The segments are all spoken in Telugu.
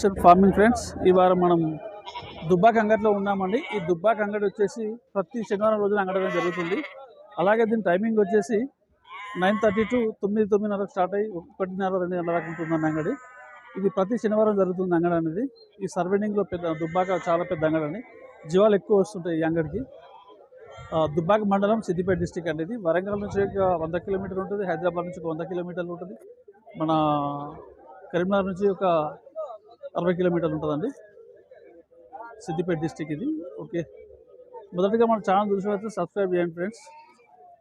మిక్సర్ ఫార్మింగ్ ఫ్రెండ్స్ ఈ వారం మనం దుబ్బాక అంగడిలో ఉన్నామండి. ఈ దుబ్బాక అంగడి వచ్చేసి ప్రతి శనివారం రోజున అంగడడం జరుగుతుంది. అలాగే దీని టైమింగ్ వచ్చేసి నైన్ థర్టీ టు తొమ్మిది తొమ్మిదిన్నరకు స్టార్ట్ అయ్యి ఒకటిన్నర రెండు గంటల దాకా ఉంటుందండి అంగడి. ఇది ప్రతి శనివారం జరుగుతుంది అంగడి అనేది. ఈ సర్వెండింగ్లో పెద్ద దుబ్బాక చాలా పెద్ద అంగడి అండి. జీవాలు ఎక్కువ వస్తుంటాయి ఈ అంగడికి. దుబ్బాక మండలం సిద్దిపేట డిస్టిక్ అనేది వరంగల్ నుంచి ఒక వంద కిలోమీటర్ ఉంటుంది. హైదరాబాద్ నుంచి ఒక వంద కిలోమీటర్లు ఉంటుంది. మన కరీంనగర్ నుంచి ఒక అరవై కిలోమీటర్లు ఉంటుందండి. సిద్దిపేట డిస్టిక్ ఇది. ఓకే. మొదటగా మన ఛానల్ చూసినట్లయితే సబ్స్క్రైబ్ చేయండి ఫ్రెండ్స్.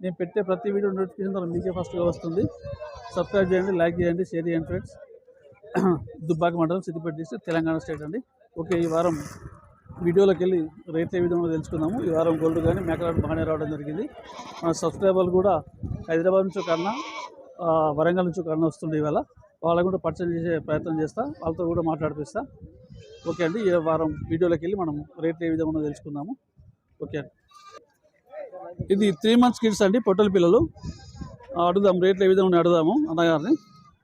నేను పెట్టే ప్రతి వీడియో నోటిఫికేషన్ ద్వారా మీకే ఫస్ట్గా వస్తుంది. సబ్స్క్రైబ్ చేయండి లైక్ చేయండి షేర్ చేయండి ఫ్రెండ్స్. దుబ్బాక మండలం సిద్దిపేట డిస్టిక్ తెలంగాణ స్టేట్ అండి. ఓకే ఈ వారం వీడియోలోకి వెళ్ళి రేట్ ఏ విధంగా తెలుసుకున్నాము ఈ వారం గోల్డ్ కానీ మేకలాట్ బాగానే రావడం జరిగింది. మన సబ్స్క్రైబర్లు కూడా హైదరాబాద్ నుంచి కన్నా వరంగల్ నుంచి కన్నా వస్తుండే ఇవాళ. వాళ్ళకు కూడా పరిచయం చేసే ప్రయత్నం చేస్తా వాళ్ళతో కూడా మాట్లాడిపిస్తా. ఓకే అండి ఈ వారం వీడియోలోకి వెళ్ళి మనం రేట్లు ఏ విధంగా తెలుసుకుందాము. ఓకే అండి. ఇది త్రీ మంత్స్ కిడ్స్ అండి పొట్టల పిల్లలు. అడుగుదాం రేట్లు ఏ విధంగా అడుగుదాము అన్నగారిని.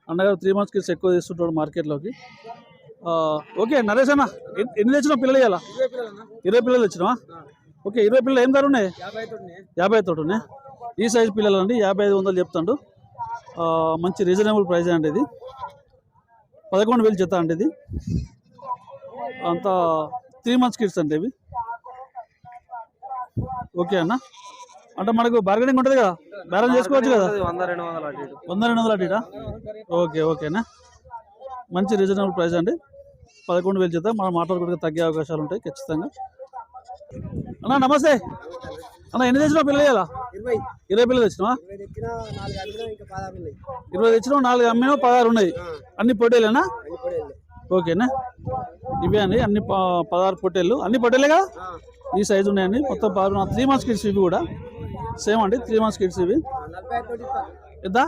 అన్నగారు త్రీ మంత్స్ కిడ్స్ ఎక్కువ తీసుకుంటాడు మార్కెట్లోకి. ఓకే నరేష్ అన్న ఎన్ని- తెచ్చినావు పిల్లలు ఇవ్వాలా ఇరవై పిల్లలు తెచ్చినావా? ఓకే ఇరవై పిల్లలు ఏం ధర ఉన్నాయి? యాభై తోటి ఉన్నాయి. ఈ సైజ్ పిల్లలు అండి యాభై ఐదు వందలు చెప్తాడు. మంచి రీజనబుల్ ప్రైస్ అండి ఇది. పదకొండు వేలు జత అండి ఇది. అంతా త్రీ మంత్స్ కిడ్స్ అండి ఇవి. ఓకే అన్న? అంటే మనకు బార్గెనింగ్ ఉంటుంది కదా? బేరం చేసుకోవచ్చు కదా? వంద రెండు వందలు అటు ఇటు. వంద రెండు వందల అటీటా ఓకే ఓకేనా మంచి రీజనబుల్ ప్రైస్ అండి. పదకొండు వేలు చేద్దాం మనం మాట్లాడుకుంటే తగ్గే అవకాశాలు ఉంటాయి ఖచ్చితంగా. అన్న నమస్తే. అన్న ఎన్ని తెచ్చినావు పిల్లలు ఇరవై పిల్లలు తెచ్చినావా? ఇరవై తెచ్చినావు నాలుగు అమ్మినావు పదహారు ఉన్నాయి. అన్ని పొట్టేలేనా. ఓకేనా? ఇవే అండి అన్ని పదహారు పొట్టేళ్ళు. అన్ని పొట్టేలే కదా? ఈ సైజు ఉన్నాయండి. మొత్తం పదహారు త్రీ మంత్స్ కిడ్స్ ఇవి కూడా. సేమ్ అండి త్రీ మంత్స్ కిడ్స్ ఇవి. ఎంత.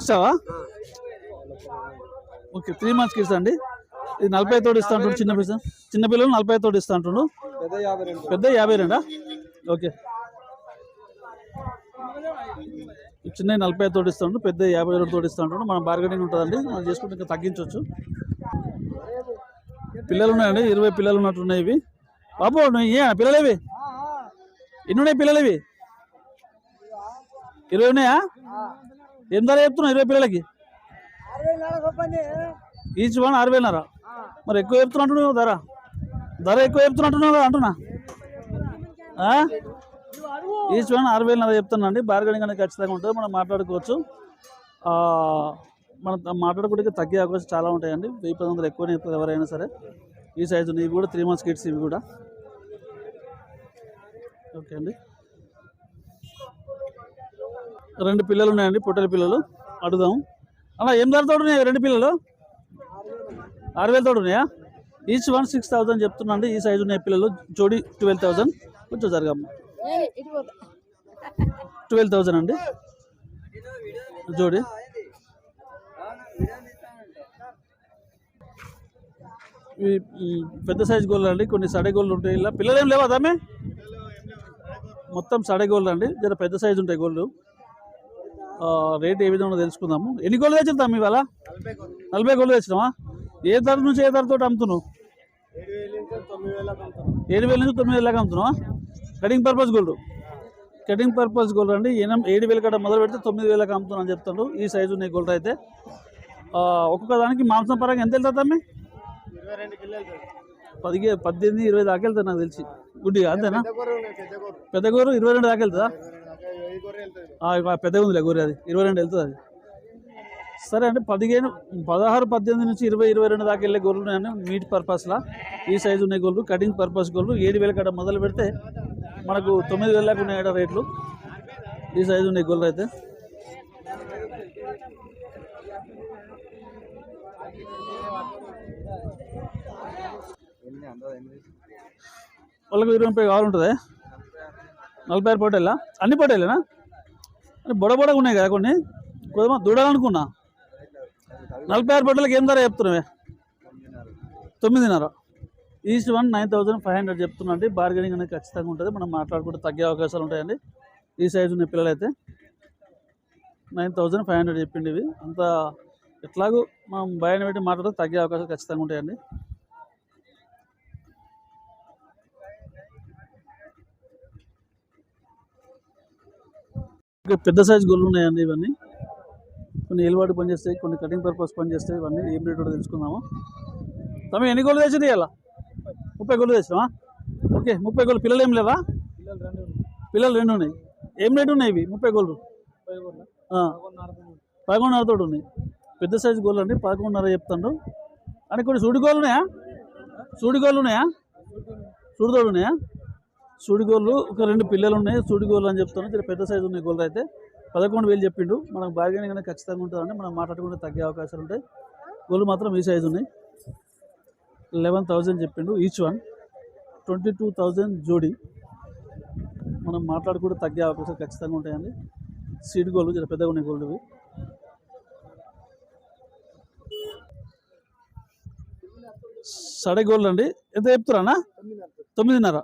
ఇస్తావా. ఓకే త్రీ మంత్స్ కిడ్స్ అండి. ఇది నలభై తోడు ఇస్తా అంటుండు చిన్న పిల్ల చిన్న పిల్లలు నలభై తోడు ఇస్తా అంటుండు. పెద్ద యాభై రెండు? ఓకే. చిన్న నలభై తోడు ఇస్తాడు పెద్ద యాభై రెండు తోడు ఇస్తా అంటుండు. మనం బార్గెనింగ్ ఉంటుందండి. మనం చేసుకుంటే ఇంకా తగ్గించవచ్చు పిల్లలు ఉన్నాయండి ఇరవై పిల్లలు ఉన్నట్టు ఉన్నాయి ఇవి. బాబు నువ్వు ఏ పిల్లలు ఇవి ఎన్ని ఉన్నాయి పిల్లలు ఇవి ఇరవై ఉన్నాయా? ఏం ధర చెప్తున్నావు ఇరవై పిల్లలకి? ఈచ్ వన్ ఆరు వేలన్నర మరి ఎక్కువ చెప్తున్నట్టు ధర. ధర ఎక్కువ చెప్తున్నట్టున్నావు కదా అంటున్నా. ఈ చూడండి ఆరు వేలు వేలన్నర చెప్తున్నాండి బార్గెనింగ్ అనేది ఖచ్చితంగా ఉంటుంది. మనం మాట్లాడుకోవచ్చు. మనం మాట్లాడుకుంటే తగ్గే అవకాశం చాలా ఉంటాయండి. వెయ్యి పది వందలు ఎక్కువనే చెప్తారు ఎవరైనా సరే. ఈ సైజు ఇవి కూడా త్రీ మంత్స్ కిడ్స్ ఇవి కూడా. ఓకే అండి. రెండు పిల్లలు ఉన్నాయండి పొట్టల పిల్లలు. అడుగుదాం. అలా ఏం ధరతో ఉన్నాయి? రెండు పిల్లలు? ఆరు వేలతో ఉన్నాయా? ఈచ్ వన్ సిక్స్ థౌసండ్ చెప్తున్నాండి. ఈ సైజు ఉన్నాయి పిల్లలు. జోడి ట్వెల్వ్ థౌసండ్ కొంచెం జరగమ్మ. ట్వెల్వ్ థౌసండ్ అండి. జోడి. ఈ పెద్ద సైజు గోళ్ళు అండి. కొన్ని సడే గోళ్ళు ఉంటాయి ఇలా. పిల్లలు ఏం లేవా దామే? మొత్తం సడే గోళ్ళు అండి. జర పెద్ద సైజు ఉంటాయి గోళ్ళు రేట్ ఏ విధంగా తెలుసుకుందాము. ఎన్ని గోళ్ళు తెచ్చుతాం ఇవాళ? నలభై నలభై గోళ్ళు తెచ్చినావా? ఏ ధర నుంచి ఏ ధరతో అమ్ముతున్నావు? ఏడు వేల నుంచి తొమ్మిది వేలకు అమ్ముతున్నావా? Cutting purpose gold. Cutting purpose gold అండి. ఎనం ఏడు వేలు కట్ట మొదలు పెడితే తొమ్మిది వేలకు అమ్ముతున్నా అని చెప్తాడు ఈ సైజు ఉన్నాయి గోల్డ్ అయితే. ఒక్కొక్క దానికి మాంసం పరంగా ఎంత వెళ్తుంది అమ్మి పదిహే పద్దెనిమిది ఇరవై దాకా వెళ్తుంది నాకు తెలిసి. గుడ్డిగా అంతేనా? పెద్ద గోరు ఇరవై రెండు దాకా వెళ్తుందా? పెద్దగా ఉందిలే గోరు అది. ఇరవై రెండు వెళ్తుంది అది. సరే అంటే పదిహేను పదహారు పద్దెనిమిది నుంచి ఇరవై ఇరవై రెండు దాకా వెళ్ళే గొర్రెలు నేను మీట్ పర్పస్లా ఈ సైజు ఉన్న గొర్రెలు కటింగ్ పర్పస్ గొర్రెలు ఏడు వేల కాడ మొదలు పెడితే మనకు తొమ్మిది వేల దాకా ఉన్నాయి రేట్లు. ఈ సైజు ఉన్నాయి గొర్రెలు అయితే. వాళ్ళకు ఇరవై ముప్పై కావాలి ఉంటుంది? నలభై ఆరు పోటీలా? అన్ని పోటీలేనా? బొడ బొడగా ఉన్నాయి కదా కొన్ని. కొద్దిగా దూడాలనుకున్నా. నలభై ఆరు బట్టలకి ఏం ధర చెప్తున్నావే తొమ్మిదిన్నర. Each one nine thousand five hundred చెప్తున్నా అండి. బార్గెనింగ్ అనేది ఖచ్చితంగా ఉంటుంది. మనం మాట్లాడుకుంటే తగ్గే అవకాశాలు ఉంటాయండి. ఈ సైజు ఉన్న పిల్లలైతే నైన్ థౌసండ్ ఫైవ్ హండ్రెడ్ చెప్పిండి ఇవి. అంతా ఎట్లాగో మనం భయాన్ని పెట్టి మాట్లాడితే తగ్గే అవకాశాలు ఖచ్చితంగా ఉంటాయండి. పెద్ద సైజు గొల్లు ఉన్నాయండి ఇవన్నీ. కొన్ని ఏలువాటు పనిచేస్తాయి కొన్ని కటింగ్ పర్పస్ పనిచేస్తాయి ఇవన్నీ ఏం రేట్ కూడా తెలుసుకుందాము. తమ ఎన్ని గోళ్ళు తెచ్చింది ఇలా ముప్పై గోళ్ళు తెచ్చినావా? ఓకే ముప్పై గోళ్ళు పిల్లలు ఏం లేవా? పిల్లలు రెండు ఉన్నాయి. ఏం రేటు ఉన్నాయి ఇవి? ముప్పై గోళ్ళు పదకొండున్నర తోటి ఉన్నాయి. పెద్ద సైజు గోళ్ళు అండి పదకొండున్నర చెప్తాడు అని కొన్ని సూడి గోళ్ళు ఉన్నాయా? సూడి గోళ్ళు ఉన్నాయా? సూడితోడు ఉన్నాయా? సూడి గోళ్ళు ఒక రెండు పిల్లలు ఉన్నాయి సూడి గోళ్ళు అని చెప్తాను. పెద్ద సైజు ఉన్నాయి గోళ్ళు అయితే. పదకొండు వేలు చెప్పిండు. మనకు బార్గెనింగ్ అనేది ఖచ్చితంగా ఉంటుందండి. మనం మాట్లాడుకుంటే తగ్గే అవకాశాలు ఉంటాయి. గోల్డ్ మాత్రం ఈ సైజు ఉన్నాయి. లెవెన్ థౌజండ్ చెప్పిండు each one twenty two thousand జోడీ. మనం మాట్లాడుకుంటే తగ్గే అవకాశాలు ఖచ్చితంగా ఉంటాయండి. సీడ్ గోల్డ్ చాలా పెద్దగా ఉన్నాయి గోల్డ్వి సడే గోల్డ్ అండి. ఎంత చెప్తున్నారా తొమ్మిదిన్నర.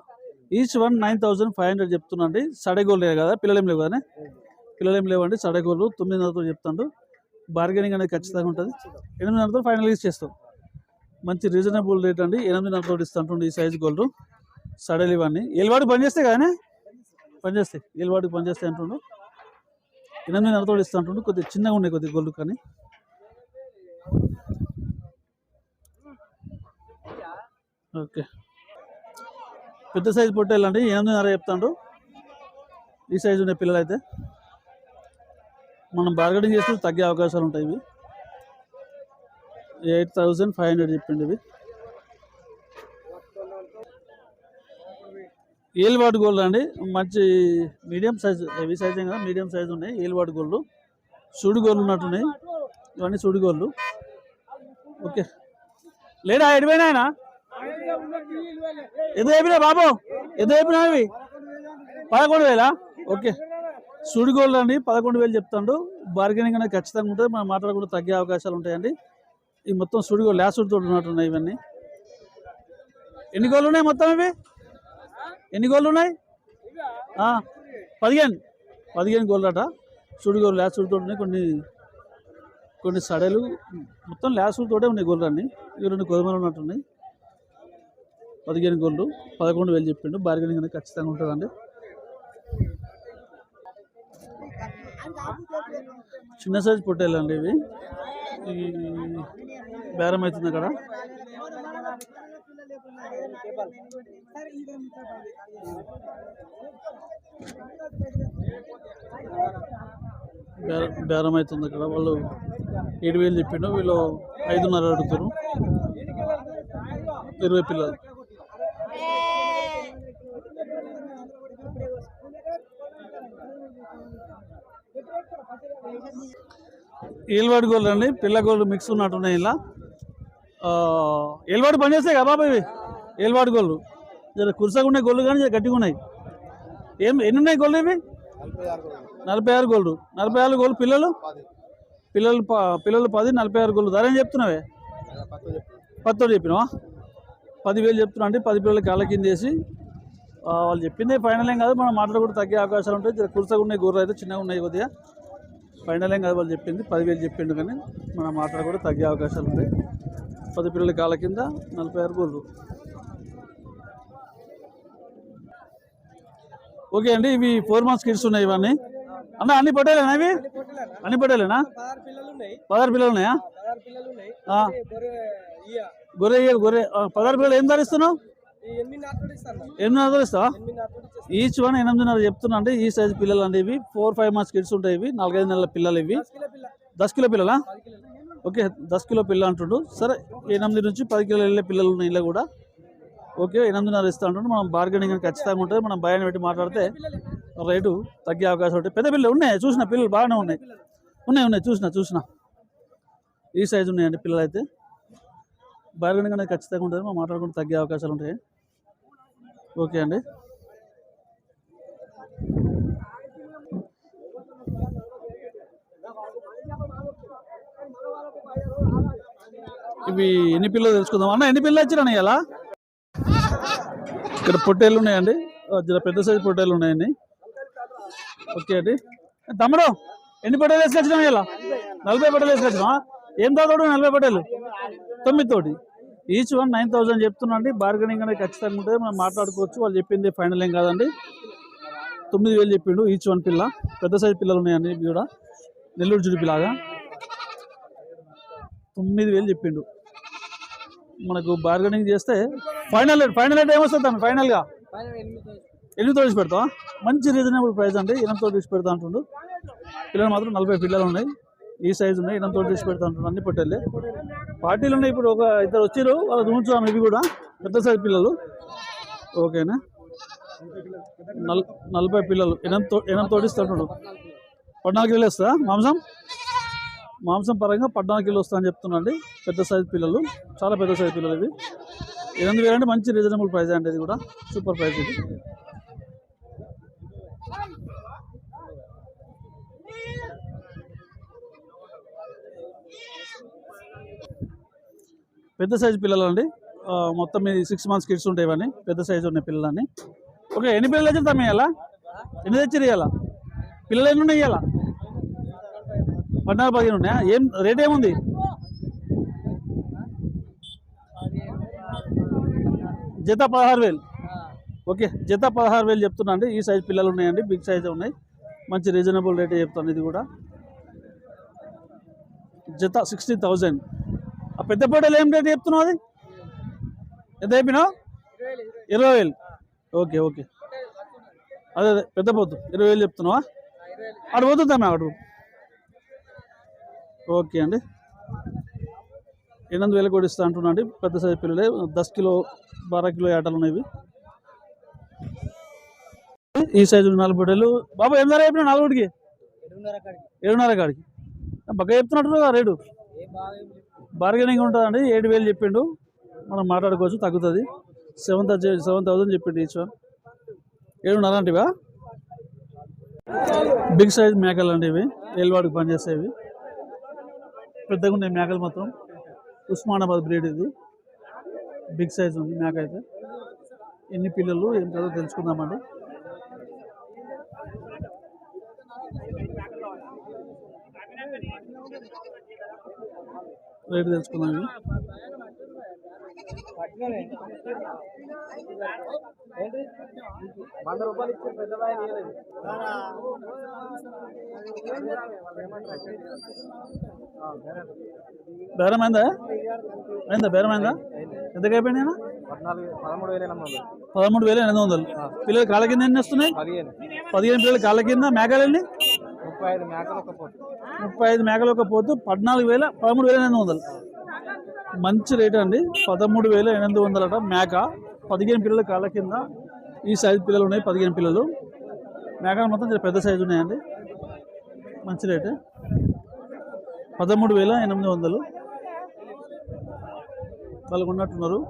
Each one nine thousand five hundred చెప్తున్నా అండి. సడే గోల్డ్ కదా పిల్లలు ఏం లేవు కదా పిల్లలు ఏం లేవండి. సడగోళ్ళు గోల్డ్ తొమ్మిదిన్నరతో చెప్తాడు. బార్గెనింగ్ అనేది ఖచ్చితంగా ఉంటుంది. ఎనిమిదిన్నరతో ఫైనలైజ్ చేస్తాం. మంచి రీజనబుల్ రేట్ అండి. ఎనిమిదిన్నరతో ఇస్తుంటుంది ఈ సైజ్ గోల్డ్. సడలు ఇవన్నీ. ఏలువాడికి పని చేస్తే కానీ పనిచేస్తాయి చేస్తాయి పనిచేస్తాయి అంటుండు. ఎనిమిదిన్నరతో ఇస్తుంటుండు. కొద్దిగా చిన్నగా ఉన్నాయి కొద్దిగా గోల్డ్ కానీ. ఓకే. పెద్ద సైజు పొట్టేళ్ళండి ఎనిమిదిన్నర చెప్తాడు. ఈ సైజు ఉన్నాయి పిల్లలు అయితే మనం బార్గెనింగ్ చేస్తే తగ్గే అవకాశాలు ఉంటాయి ఇవి. ఎయిట్ థౌజండ్ ఫైవ్ హండ్రెడ్ చెప్పిండి ఇవి. ఏలువాడు గోల్డ్ అండి. మంచి మీడియం సైజ్ హెవీ సైజ్ కదా మీడియం సైజ్ ఉన్నాయి. ఏలువాడు గోల్డ్. సుడి గోల్డ్ ఉన్నట్టున్నాయి. ఇవన్నీ సుడి గోల్డ్. ఓకే. లేడా? ఎడిపోయినా ఎదు అయిపోయినా బాబు? ఎదు అయిపోయినా ఇవి? పదకొండు వేలా? ఓకే. సుడి గోల్డ్ అండి పదకొండు వేలు చెప్తాడు. బార్గెనింగ్ అనేది ఖచ్చితంగా ఉంటుంది. మనం మాట్లాడకుండా తగ్గే అవకాశాలు ఉంటాయండి. ఈ మొత్తం సుడి గోల్డ్ లాస్ట్ ఉన్నట్టున్నాయి ఇవన్నీ. ఎన్ని గోళ్ళు ఉన్నాయి మొత్తం ఇవి? ఎన్ని గోళ్ళు ఉన్నాయి పదిహేను. పదిహేను గోళ్ళు అట సుడి గోళ్ళు ఉన్నాయి. కొన్ని కొన్ని సడలు. మొత్తం లాస్ట్ ఉన్నాయి గోళ్ళు అన్ని ఇవి రెండు గోధుమలు ఉన్నట్టున్నాయి. పదిహేను గోళ్ళు పదకొండు వేలు చెప్పిండు. బార్గెనింగ్ అనేది ఖచ్చితంగా ఉంటుందండి. చిన్న సైజ్ పొట్టేలు అండి ఇవి. ఈ బేరం అవుతుంది అక్కడ. బేరం బేరం అవుతుంది అక్కడ. వాళ్ళు ఏడు వేలు చెప్పిండు వీళ్ళు ఐదున్నర అడుగుతారు. ఇరవై పిల్లలు. ఏల్వాడి గోల్డ్ అండి పిల్ల గోల్డ్ మిక్స్ ఉన్నట్టున్నాయి ఇలా. ఏల్వాడు పని చేస్తాయి కదా బాబా ఇవి? ఏల్వాడి గోల్డ్. జర కురుసగా ఉన్నాయి గోల్డ్ కానీ గట్టిగా ఉన్నాయి. ఏం ఎన్ని ఉన్నాయి గోల్డ్ ఇవి? నలభై ఆరు గోల్డ్. నలభై ఆరు గోల్డ్ పిల్లలు? పిల్లలు ప- పిల్లలు పది నలభై ఆరు గోల్డ్. ధర ఏం చెప్తున్నావే? పత్తోడు చెప్పినావా? పదివేలు చెప్తున్నా అంటే పది పిల్లలకి కాళ్ళ కింద వాళ్ళు చెప్పింది ఫైనల్ ఏం కాదు. మనం మాటలు కూడా తగ్గే అవకాశాలు ఉంటాయి. జర కురుసగా ఉన్నాయి గొర్రెలు అయితే చిన్నగా ఉన్నాయి కొద్దిగా. ఫైనల్ ఏం కాదు వాళ్ళు చెప్పింది. పదివేలు చెప్పిండు కానీ మన మాటలు కూడా తగ్గే అవకాశాలు ఉంటాయి పది పిల్లల కాళ్ళ కింద నలభై ఆరు గోళ్ళు. ఓకే అండి ఇవి ఫోర్ మంత్స్ కిడ్స్ ఉన్నాయి ఇవన్నీ. అన్న అన్ని పట్టేలేనా ఇవి? అన్ని పట్టేలేనా? పదహారు పిల్లలు ఉన్నాయి. ఉన్నాయా? ఉన్నాయి. గొర్రె గొర్రె పదహారు పిల్లలు ఏం ధరిస్తున్నావు? ఎనిమిదిన్నర ఇస్తావా? ఈచ్ వన్ ఎనిమిదిన్నర చెప్తున్నా అంటే ఈ సైజ్ పిల్లలు అంటే ఇవి. ఫోర్ ఫైవ్ మంత్స్ కిడ్స్ ఉంటాయి ఇవి. నాలుగైదు నెలల పిల్లలు ఇవి. దస్ కిలో పిల్లలా? ఓకే దస్ కిలో పిల్ల అంటుండు. సరే ఎనిమిది నుంచి పది కిలో వెళ్ళే పిల్లలు ఉన్నాయి ఇలా కూడా. ఓకే ఎనిమిదిన్నర ఇస్తా అంటుండు. మనం బార్గెనింగ్ అని ఖచ్చితంగా ఉంటుంది. మనం భయాన్ని పెట్టి మాట్లాడితే రేటు తగ్గే అవకాశం ఉంటాయి పెద్ద పిల్లలు ఉన్నాయి. చూసిన పిల్లలు బాగానే ఉన్నాయి. ఉన్నాయి ఉన్నాయి. చూసిన చూసిన. ఈ సైజు ఉన్నాయండి పిల్లలు అయితే బార్గెనింగ్ అనేది ఖచ్చితంగా ఉంటుంది. మనం మాట్లాడుకుంటే తగ్గే అవకాశాలు ఉంటాయి. ఓకే అండి. ఇవి ఎన్ని పిల్లలు తెలుసుకుందాం? అన్న ఎన్ని పిల్లలు వచ్చినా ఇలా ఇక్కడ పొట్టేళ్ళు ఉన్నాయండి. జర పెద్ద సైజు పొట్టేళ్ళు ఉన్నాయండి. ఓకే అండి. తమ్ముడు ఎన్ని పొట్టేలు వేసుకొచ్చినా ఇలా నలభై పొట్టేలు వేసుకొచ్చినా ఏం తోడు నలభై పొట్టేలు తొమ్మిది తోటి. ఈచ్ వన్ నైన్ థౌసండ్ చెప్తున్నాండి. బార్గెనింగ్ అనేది ఖచ్చితంగా ఉంటుంది. మనం మాట్లాడుకోవచ్చు. వాళ్ళు చెప్పింది ఫైనల్ ఏం కాదండి. తొమ్మిది వేలు చెప్పిండు ఈచ్ వన్ పిల్ల. పెద్ద సైజు పిల్లలు ఉన్నాయండి ఇవి కూడా. నెల్లూరు జుడిపిలాగా తొమ్మిది వేలు చెప్పిండు. మనకు బార్గెనింగ్ చేస్తే ఫైనల్ ఫైనల్ అంటే ఏమొస్తుంది ఫైనల్గా ఎనిమిది తీసి పెడతావా? మంచి రీజనబుల్ ప్రైస్ అండి. ఎనిమిది తీసి పెడతా అంటుండు. పిల్లలు మాత్రం నలభై పిల్లలు ఉన్నాయి. ఈ సైజు ఉన్నాయి ఇదంతా తీసి పెడతాను అన్ని పట్టేళ్ళే పార్టీలు ఉన్నాయి ఇప్పుడు ఒక ఇద్దరు వచ్చారు వాళ్ళు చూపించాము ఇవి కూడా పెద్ద సైజు పిల్లలు. ఓకేనా? నల్ నలభై పిల్లలు ఎనిమిది తో ఎనిమిది పద్నాలుగు కిలో వస్తా మాంసం? మాంసం పరంగా పద్నాలుగు కిలో వస్తా అని చెప్తున్నాండి పెద్ద సైజు పిల్లలు చాలా పెద్ద సైజు పిల్లలు ఇవి. ఎనిమిది వేలు అంటే మంచి రీజనబుల్ ప్రైజ్ అండి ఇది కూడా. సూపర్ ప్రైస్ ఇది. పెద్ద సైజు పిల్లలండి. మొత్తం మీ సిక్స్ మంత్స్ కిడ్స్ ఉంటాయి ఇవన్నీ. పెద్ద సైజు ఉన్నాయి పిల్లలని. ఓకే ఎన్ని పిల్లలు తెచ్చారు తమ్మి ఇవాళ ఎన్ని తెచ్చారు ఇవాళ పిల్లలు ఎన్ని ఉన్నాయి ఇవాళ పద్నాలుగు పదిహేను ఉన్నాయా? ఏం రేట్ ఏముంది? జత పదహారు వేలు. ఓకే జత పదహారు వేలు చెప్తున్నా అండి. ఈ సైజ్ పిల్లలు ఉన్నాయండి బిగ్ సైజు ఉన్నాయి. మంచి రీజనబుల్ రేటే చెప్తాను ఇది కూడా. జత సిక్స్టీ థౌజండ్ ఆ పెద్ద పొట్టలు ఏం రేట్ చెప్తున్నావు అది? ఎంత చెప్పినావు? ఇరవై వేలు. Okay okay. అదే అదే పెద్ద పోతు. ఇరవై వేలు చెప్తున్నావా? అటు పోతుందా అటు ఓకే అండి. ఎనిమిది వేలు కూడా ఇస్తా అంటున్నా అండి. పెద్ద సైజు పిల్లలే. దస్ కిలో బారా కిలో ఆటలు ఉన్నాయి. ఈ సైజు నాలుగు పొట్టేలు బాబా ఏం ధర చెప్పినా నాలుగుడికి ఏడున్నర కాడికి. బక్క చెప్తున్నట్టు రేటు. బార్గెనింగ్ ఉంటుందండి. ఏడు వేలు చెప్పిండు. మనం మాట్లాడుకోవచ్చు. తగ్గుతుంది. సెవెన్ సెవెన్ థౌసండ్ చెప్పిండు ఈచ్ వన్. ఏడున్నర అంటివా? బిగ్ సైజ్ మేకలు అండి ఇవి. ఏలువాడికి పనిచేసేవి. పెద్దగా ఉన్నాయి మేకలు మాత్రం. ఉస్మానాబాద్ బ్రీడ్ ఇది. బిగ్ సైజ్ ఉంది మేక అయితే ఎన్ని పిల్లలు ఏం కాదో తెలుసుకుందామండి. రేటు తెలుసుకుందాం. వంద రూపాయలు ఇచ్చి పెద్ద బేరమైందా అయిందా బేరమైందా ఎంతకు అయిపోయింది పద్నాలుగు పదమూడు వేల ఎనిమిది వందలు. పదమూడు వేల ఎనిమిది వందలు పిల్లలు కాళ్ళ కింద ఎన్ని వస్తున్నాయి? పదిహేను. పిల్లలు కాళ్ళ కింద మేకలు ముప్పై ఐదు మేకలు ఒక పోతు ముప్పై ఐదు మేకలు ఒక పోతు పద్నాలుగు వేల పదమూడు వేల ఎనిమిది వందలు. మంచి రేట్ అండి. పదమూడు వేల ఎనిమిది వందలట మేక. పదిహేను పిల్లలు కాళ్ళ కింద ఈ సైజు పిల్లలు ఉన్నాయి పదిహేను పిల్లలు. మేకలు మొత్తం చాలా పెద్ద సైజు ఉన్నాయండి. మంచి రేటు. పదమూడు వేల ఎనిమిది వందలు. వాళ్ళు ఉన్నట్టున్నారు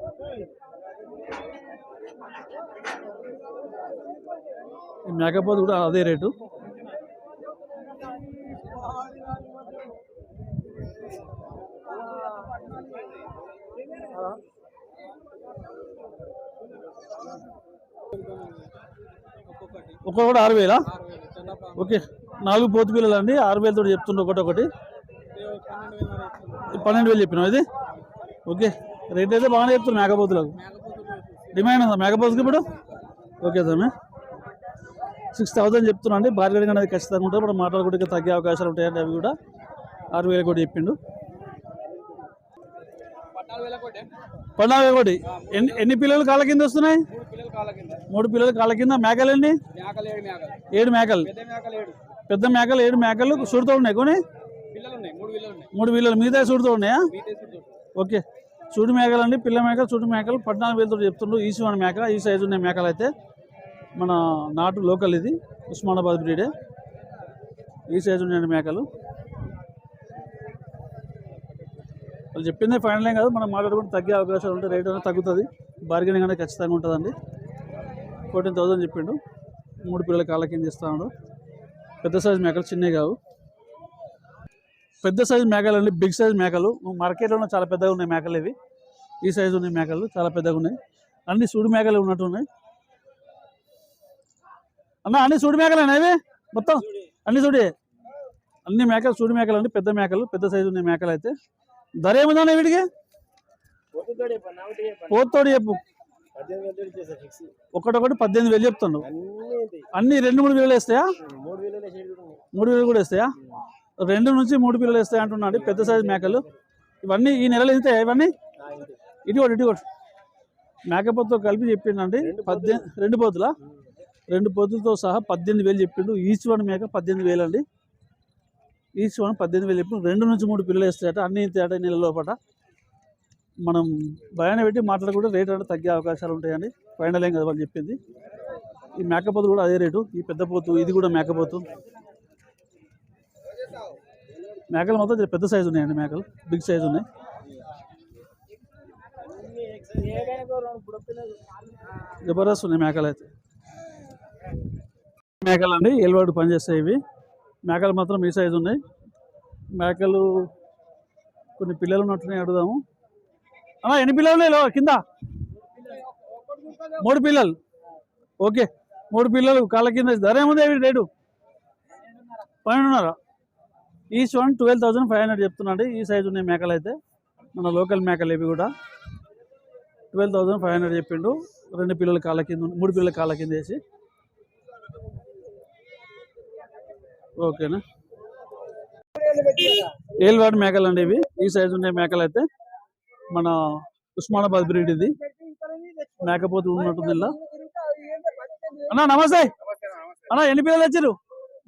ఈ మేకపోతు కూడా అదే రేటు. ఒక్కొక్కటి ఆరు వేలా? ఓకే. నాలుగు పోతు పిల్లలు అండి. ఆరు వేలతో చెప్తుండ్రు ఒకటి ఒకటి. పన్నెండు వేలు చెప్పినావు ఇది? ఓకే. రేట్ అయితే బాగానే చెప్తున్నారు మేకపోతులకు. డిమాండ్ ఉందా మేకపోతుకి ఇప్పుడు? ఓకే సార్ సిక్స్ థౌసండ్ చెప్తున్నా అండి. బార్గెనింగ్ అనేది ఖచ్చితంగా ఉంటుంది. ఇప్పుడు మాట్లాడుకుంటే తగ్గే అవకాశాలు ఉంటాయండి అవి కూడా. ఆరు వేలు కూడా చెప్పిండు. పద్నాలుగు వేల కోటి. ఒకటి ఎన్ని ఎన్ని పిల్లలు కాళ్ళ కింద వస్తున్నాయి? మూడు పిల్లలు కాళ్ళ కింద. మేకలు మేకలు ఏడు మేకలు. పెద్ద మేకలు ఏడు. మేకలు సుడుతూ ఉన్నాయి కొని మూడు పిల్లలు మిగతా సుడుతూ ఉన్నాయా? ఓకే. చూడు మేకలు అండి పిల్ల మేకలు చూడు మేకలు. పద్నాలుగు వేలతో చెప్తుండ్రు. ఈసీ వన్ మేక ఈ సైజు ఉన్న మేకలు అయితే మన నాటు లోకల్ ఇది ఉస్మానాబాద్ బ్రీడే. ఈ సైజు ఉన్నాయండి మేకలు. వాళ్ళు చెప్పిందే ఫైనల్ ఏం కాదు. మనం మాట్లాడుకుంటే తగ్గే అవకాశాలు ఉంటాయి రేట్ అనేది తగ్గుతుంది. బార్గెనింగ్ అనేది ఖచ్చితంగా ఉంటుందండి. ఫోర్టీన్ థౌసండ్ చెప్పిండు. మూడు పిల్లల కాళ్ళ కింద ఇస్తాడు పెద్ద సైజు మేకలు చిన్నవి కావు. పెద్ద సైజు మేకలు అండి బిగ్ సైజ్ మేకలు. మార్కెట్లో చాలా పెద్దగా ఉన్నాయి మేకలు ఇవి. ఈ సైజు ఉన్నాయి మేకలు చాలా పెద్దగా ఉన్నాయి. అన్ని సూడి మేకలు ఉన్నట్టు ఉన్నాయి. అన్న అన్ని సూడి మేకలేనా ఇవి? మొత్తం అన్ని సూడి? అన్ని మేకలు సూడి మేకలు అండి పెద్ద మేకలు పెద్ద సైజు ఉన్నాయి మేకలు అయితే ధర వీటికి? ఒకటి చెప్పండి పోతోడు చెప్పు. ఒకటొకటి పద్దెనిమిది వేలు చెప్తాను అన్నీ రెండు మూడు వేలు వేస్తాయా? మూడు వేలు కూడా వేస్తాయా? రెండు నుంచి మూడు పిల్లలు వేస్తాయి అంటున్నాడు పెద్ద సైజు మేకలు. ఇవన్నీ ఈ నెలలు ఇంతే ఇవన్నీ? ఆ, ఇంతే. ఇటు ఒకటి ఇటు ఒకటి మేకపోతుతో కలిపి చెప్పిండండి పద్దెనిమిది రెండు పోతులా? రెండు పోతులతో సహా పద్దెనిమిది వేలు చెప్పిండు. ఈచ్ వన్ మేక పద్దెనిమిది వేలు అండి ఈచ్ వన్ పద్దెనిమిది వేలు చెప్పిండు. రెండు నుంచి మూడు పిల్లలు వేస్తాయట అన్ని తేట నెల లోపల మనం భయాన్ని పెట్టి మాట్లాడుకుంటే రేట్ అంటే తగ్గే అవకాశాలు ఉంటాయండి. ఫైనల్ ఏం కదా వాళ్ళు చెప్పింది. ఈ మేకపోతు కూడా అదే రేటు. ఈ పెద్ద పోతు ఇది కూడా మేకపోతు. మేకలు మొత్తం పెద్ద సైజు ఉన్నాయండి మేకలు. బిగ్ సైజు ఉన్నాయి. జబర్దస్త్ ఉన్నాయి మేకలు అయితే. మేకలు అండి ఏలువాడు పనిచేస్తాయి ఇవి. మేకలు మాత్రం ఈ సైజు ఉన్నాయి. మేకలు కొన్ని పిల్లలు ఉన్నట్టున్నాయి అడుగుదాము. అన్నా ఎన్ని పిల్లలు ఉన్నాయి కింద? మూడు పిల్లలు. ఓకే. మూడు పిల్లలు కాళ్ళ కింద ధర ఏముంది అవి రేటు? పన్నెండున్నర. Each one twelve thousand five hundred చెప్తున్నాండి. ఈ సైజు ఉన్నాయి మేకలు అయితే. మన లోకల్ మేకలు ఇవి కూడా. ట్వెల్వ్ థౌసండ్ ఫైవ్ హండ్రెడ్ చెప్పిండు. రెండు పిల్లల కాళ్ళ కింద మూడు పిల్లల కాళ్ళ కింద వేసి. ఓకేనా? ఏల్వాడి మేకలు అండి ఇవి. ఈ సైజు ఉండే మేకలు అయితే. మన ఉస్మానాబాద్ బ్రీడ్ ఇది. మేకపోతు ఉన్నట్టుంది ఇలా అన్నా నమస్తే. అన్నా ఎన్ని పిల్లలు వచ్చారు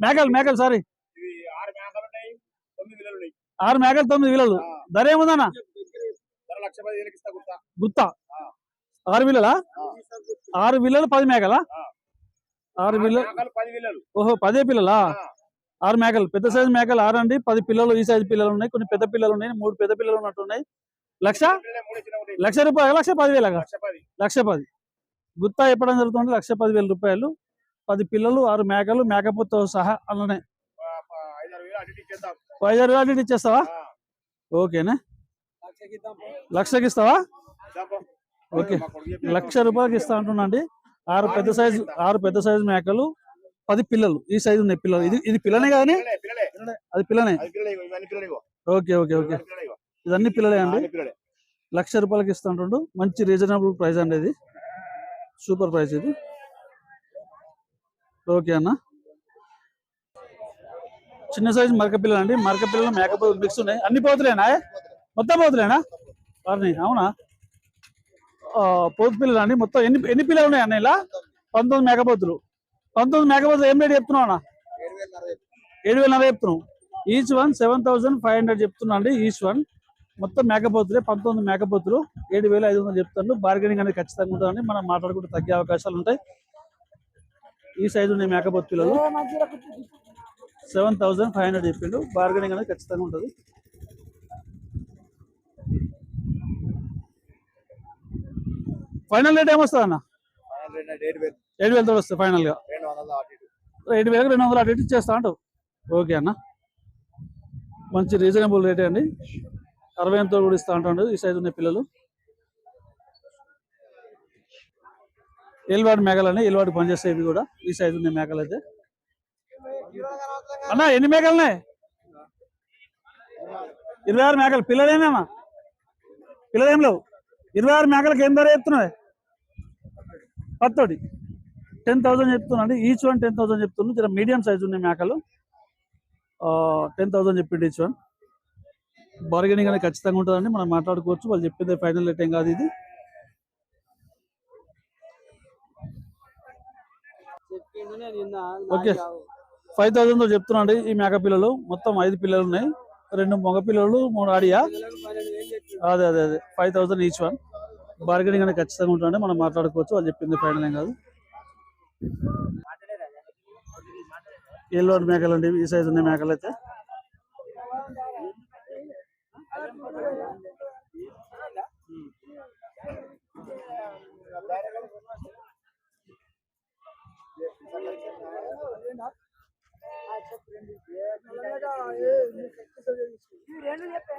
మేకలు మేకలు సారీ ఆరు మేకలు తొమ్మిది పిల్లలు. ధర ఏముందన్నా? గుత్తా? ఆరు పిల్లలా? ఆరు పిల్లలు పది మేకలా? ఆరు పిల్లలు. ఓహో పదే పిల్లలా. ఆరు మేకలు. పెద్ద సైజు మేకలు ఆరు అండి పది పిల్లలు ఈ సైజు పిల్లలు ఉన్నాయి కొన్ని పెద్ద పిల్లలు ఉన్నాయి మూడు పెద్ద పిల్లలు ఉన్నట్టు ఉన్నాయి. లక్ష? లక్ష రూపాయలు లక్ష పదివేలగా? లక్ష పది. గుత్తా చెప్పడం జరుగుతుంది లక్ష పదివేల రూపాయలు. పది పిల్లలు ఆరు మేకలు మేకపోతే సహా అలానే ఐదారు వేలు అటు ఇచ్చేస్తావా. ఓకేనా? లక్షకి ఇస్తావా. ఓకే. లక్ష రూపాయలకి ఇస్తా అంటున్నాండి. ఆరు పెద్ద సైజు ఆరు పెద్ద సైజు మేకలు పది పిల్లలు. ఈ సైజు ఉన్నాయి పిల్లలు. ఇది ఇది పిల్లనే కానీ అది పిల్లనే. Okay okay okay. ఇదన్నీ పిల్లలే అండి. లక్ష రూపాయలకి ఇస్తా అంటుండు మంచి రీజనబుల్ ప్రైస్ అండి ఇది. సూపర్ ప్రైస్ ఇది. ఓకే అన్న. చిన్న సైజు మరక పిల్లలు అండి. మరక పిల్లలు మేకపోతు మిక్స్ ఉన్నాయి. అన్ని పోతులేనా? మొత్తం పోతులేనా? వారిని అవునా? పోతు పిల్లలు అండి. మొత్తం ఎన్ని ఎన్ని పిల్లలు ఉన్నాయి అన్న ఇలా? పంతొమ్మిది మేకపోతులు పంతొమ్మిది మేకపోతులు ఏం రేట్ చెప్తున్నావు అన్న? ఏడు వేల నలభై చెప్తున్నాం. Each one seven thousand five hundred చెప్తున్నా అండి. ఈచ్ వన్ మొత్తం మేకపోతులే పంతొమ్మిది మేకపోతులు ఏడు వేల ఐదు వందలు చెప్తాను బార్గెనింగ్ అనేది ఖచ్చితంగా ఉంటుందండి మనం మాట్లాడుకుంటే తగ్గే అవకాశాలు ఉంటాయి. ఈ సైజు ఉన్నాయి మేకపోతు పిల్లలు సెవెన్ థౌసండ్ ఫైవ్ హండ్రెడ్ చెప్పిండు. బార్గెనింగ్ అనేది ఖచ్చితంగా ఉంటుంది. ఫైనల్ రేట్ ఏమొస్తుంది అన్న ఏడు వేలు ఏడు వేలతో వస్తుంది ఫైనల్గా ఏడు వేలకు రెండు వందలు అటు ఇచ్చేస్తా అంటావు. ఓకే అన్న. మంచి రీజనబుల్ రేటే అండి. అరవై ఎంతో కూడా ఇస్తా అంటాడు ఈ సైజు ఉన్న పిల్లలు. ఏలువాడి మేకలు అండి ఏలువాడి పనిచేస్తాయి ఇవి కూడా ఈ సైజు ఉన్న మేకలు అయితే అన్న ఎన్ని మేకలు ఉన్నాయి ఇరవై ఆరు మేకలు. పిల్లలేనా పిల్లలేం లేవు. ఇరవై ఆరు మేకలకు ఏం ధర చెప్తున్నాయి పత్తోటి టెన్ థౌసండ్ చెప్తున్నాండి. ఈచ్ వన్ టెన్ థౌసండ్ చెప్తున్నాను జర మీడియం సైజు ఉన్నాయి మేకలు. టెన్ థౌసండ్ చెప్పిండు ఈచ్ వన్. బార్గెనింగ్ అనేది ఖచ్చితంగా ఉంటుందండి. మనం మాట్లాడుకోవచ్చు. వాళ్ళు చెప్పింది ఫైనల్ రేట్ ఏం కాదు ఇది. ఓకే. ఫైవ్ కావు. ఫైవ్ అండి. ఈ మేక పిల్లలు మొత్తం ఐదు పిల్లలు ఉన్నాయి. రెండు మగ పిల్లలు మూడు ఆడియా. అదే అదే అదే. Five thousand each one. Bargaining అనేది ఖచ్చితంగా ఉంటుందండి. మనం మాట్లాడుకోవచ్చు. వాళ్ళు చెప్పింది ఫైనల్ ఏం కాదు. ఎల్లో మేకలు అండి ఈ సైజు ఉన్న మేకలు అయితే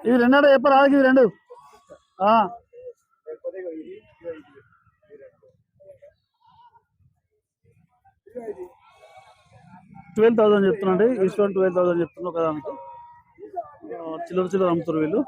ఇవి రెండు అంటే చెప్పరా ఇవి రెండు. ఆ, ట్వెల్వ్ థౌసండ్ చెప్తున్నాండి ఈస్ట్ వన్ ట్వెల్వ్ థౌసండ్ చెప్తున్నా ఒకదానికి. ఆ, చిల్లర చిల్లర అమ్ముతారు వీళ్ళు.